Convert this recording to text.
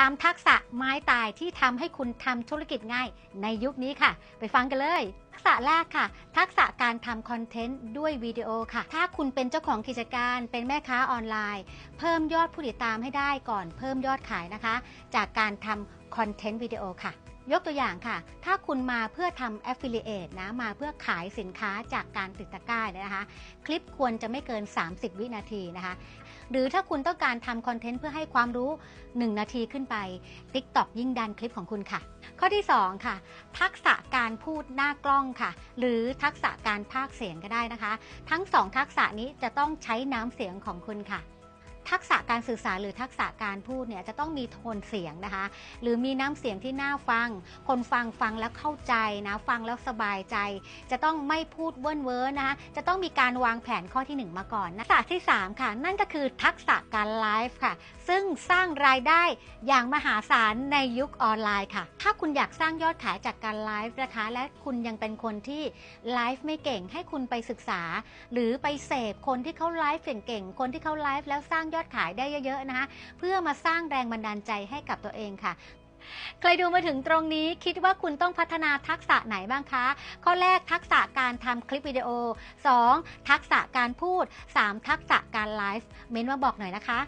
3 ทักษะไม้ตายที่ทำให้คุณทำธุรกิจง่ายในยุคนี้ค่ะ ไปฟังกันเลย ทักษะแรกค่ะ ทักษะการทำคอนเทนต์ด้วยวิดีโอค่ะ ถ้าคุณเป็นเจ้าของกิจการเป็นแม่ค้าออนไลน์ เพิ่มยอดผู้ติดตามให้ได้ก่อนเพิ่มยอดขายนะคะ จากการทำคอนเทนต์วิดีโอค่ะ ยกตัวอย่างค่ะ ถ้าคุณมาเพื่อทำ affiliate นะ มาเพื่อขายสินค้าจากการติดตะกร้าเนี่ยนะคะ คลิปควรจะไม่เกิน 30 วินาทีนะคะ หรือถ้าคุณต้องการทำคอนเทนต์เพื่อให้ความรู้ 1 นาทีขึ้นไป TikTok ยิ่งดันคลิปของคุณค่ะ ข้อที่ 2 ค่ะ ทักษะการพูดหน้ากล้องค่ะ หรือทักษะการพากเสียงก็ได้นะคะ ทั้ง 2 ทักษะนี้จะต้องใช้น้ำเสียงของคุณค่ะ ทักษะการสื่อสารหรือทักษะการพูดเนี่ยจะต้องมีโทนเสียงนะคะ หรือมีน้ำเสียงที่น่าฟัง คนฟังฟังแล้วเข้าใจนะฟังแล้วสบายใจ จะต้องไม่พูดเวิ้นเว้อนะคะจะต้องมีการวางแผนข้อที่ 1 มาก่อนนะทักษะที่ 3 ค่ะ นั่นก็คือทักษะการไลฟ์ค่ะ ซึ่งสร้างรายได้อย่างมหาศาลในยุคออนไลน์ค่ะ ถ้าคุณอยากสร้างยอดขายจากการไลฟ์นะคะ และคุณยังเป็นคนที่ไลฟ์ไม่เก่งให้คุณไปศึกษา หรือไปเสพคนที่เขาไลฟ์เก่งๆคนที่เขาไลฟ์แล้วสร้างยอดอดขายได้เยอะๆนะคะเพื่อมาสร้างแรงบันดาลใจให้กับตัวเองค่ะใครดูมาถึงตรงนี้คิดว่าคุณต้องพัฒนาทักษะไหนบ้างคะ ข้อแรกทักษะการทำคลิปวิดีโอ 2. ทักษะการพูด 3. ทักษะการไลฟ์เม้นมาบอกหน่อยนะคะ